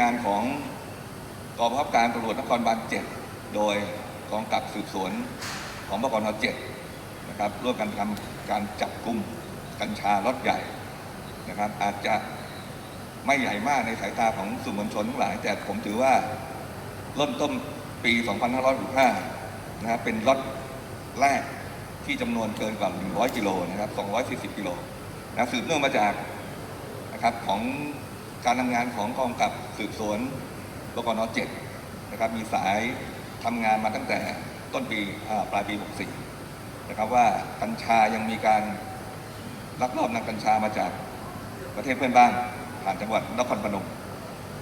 งานของกองบังคับการตำรวจนครบาลเจ็ดโดยกองกับสืบสวนของบกนเจ็ดนะครับร่วมกันทำการจับกลุ่มกัญชารถใหญ่นะครับ อาจจะไม่ใหญ่มากในสายตาของสื่อมวลชนทั้งหลาย แต่ผมถือว่าเริ่มต้นปี 2565นะครับเป็นรถแรกที่จำนวนเกินกว่า 100 กิโลนะครับ 240 กิโลนะสืบเนื่องมาจากนะครับของ การทำงานของกองกับสืบสวนบกนเจ็ดนะครับมีสายทำงานมาตั้งแต่ต้นปีปลายปี 64 นะครับว่ากัญชายังมีการลักลอบนำกัญชามาจากประเทศเพื่อนบ้านผ่านจังหวัดนครพนม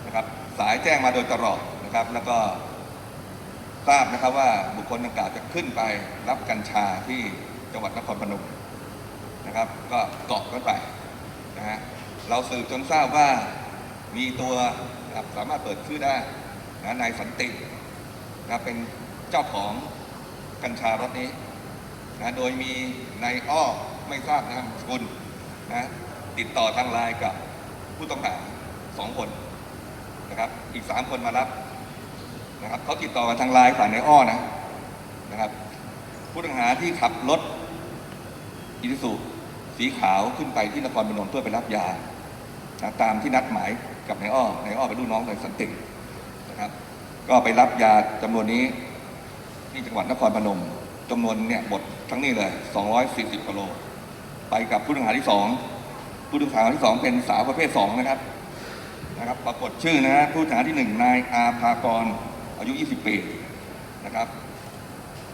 นะครับสายแจ้งมาโดยตลอดนะครับแล้วก็ทราบนะครับว่าบุคคลดังกล่าวจะขึ้นไปรับกัญชาที่จังหวัดนครพนมนะครับ ก็เกาะกันไปนะฮะเราสืบจนทราบว่า มีตัวสามารถเปิดชื่อได้นะนายสันตินะเป็นเจ้าของกัญชารถนี้นะโดยมีนายอ้อไม่ทราบนามสกุลนะติดต่อทางไลน์กับผู้ต้องหาสองคนนะครับ อีกสามคนมารับนะครับเขาติดต่อกันทางไลน์ผ่านนายอ้อนะนะครับ ผู้ต้องหาที่ขับรถอิทิสุสีขาวขึ้นไปที่นครพนมเพื่อไปรับยา นะตามที่นัดหมายกับนายอ้อนายอ้อเป็นลูกน้องนายสันตินะครับ ก็ไปรับยาจำนวนนี้ที่จังหวัดนครพนมจำนวนเนี่ยหมดทั้งนี้เลย 240กิโล ไปกับผู้ต้องหาที่สองผู้ต้องหาที่สองเป็นสาวประเภทสองนะครับนะครับ ปรากฏชื่อนะฮะผู้ต้องหาที่หนึ่งนายอาภากรอายุ 20 ปีนะครับ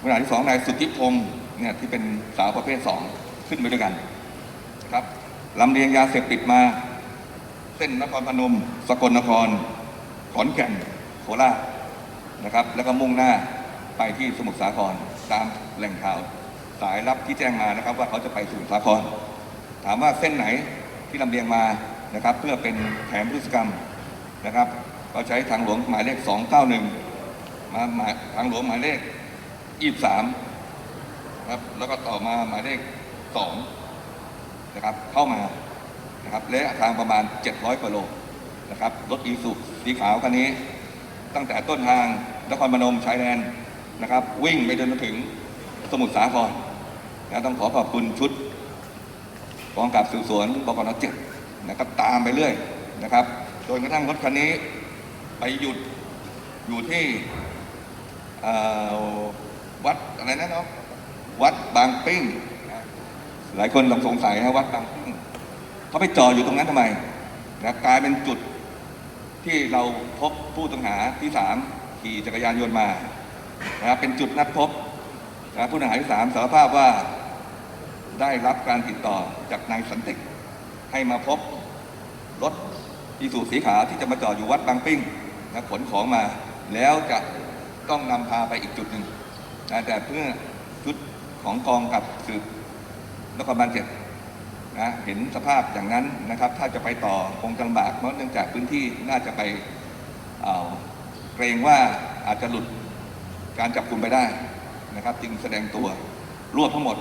ผู้ต้องหาที่สองนายสุทธิพงศ์เนี่ยที่เป็นสาวประเภทสองขึ้นไปด้วยกันนะครับลำเลียงยาเสพติดมา เส้นนครพนม สกลนคร ขอนแก่นโคราชนะครับ แล้วก็มุ่งหน้าไปที่สมุทรสาครตามแหล่งข่าวสายลับที่แจ้งมานะครับ ว่าเขาจะไปสมุทรสาคร ถามว่าเส้นไหนที่ลำเลียงมานะครับ เพื่อเป็นแผนพฤติกรรมนะครับ ก็ใช้ทางหลวงหมายเลข 291 มาหมายทางหลวงหมายเลข 23ครับแล้วก็ต่อมาหมายเลข 2 นะครับ เข้ามา นะครับระยะทางประมาณ 700กิโลนะครับรถอีสุสีขาวคันนี้ ตั้งแต่ต้นทางนครพนมชายแดนนะครับ วิ่งไปจนถึงสมุทรสาครนะต้องขอขอบคุณชุดกองกับสืบสวนบกนเจ็ดนะครับตามไปเรื่อยนะครับจนกระทั่งรถคันนี้ไปหยุดอยู่ที่วัดอะไรนะเนาะวัดบางปิ้ง หลายคนลองสงสัยนะวัดบางปิ้ง เขาไปจอดอยู่ตรงนั้นทำไมนะกลายเป็นจุดที่เราพบผู้ต้องหาที่สามขี่จักรยานยนต์มานะเป็นจุดนัดพบนะผู้ต้องหาที่สามสารภาพว่าได้รับการติดต่อจากนายสันติให้มาพบรถอีสูสีขาวที่จะมาจอดอยู่วัดบางปิ้งนะขนของมา แล้วจะต้องนำพาไปอีกจุดหนึ่งนะแต่เพื่อชุดของกองกับสืบนครบาลเจ็ด นะเห็นสภาพอย่างนั้นนะครับ ถ้าจะไปต่อคงจะลำบากเพราะเนื่องจากพื้นที่น่าจะไปเเกรงว่าอาจจะหลุดการจับกลุ่มไปได้นะครับ จึงแสดงตัวรวบทั้งหมด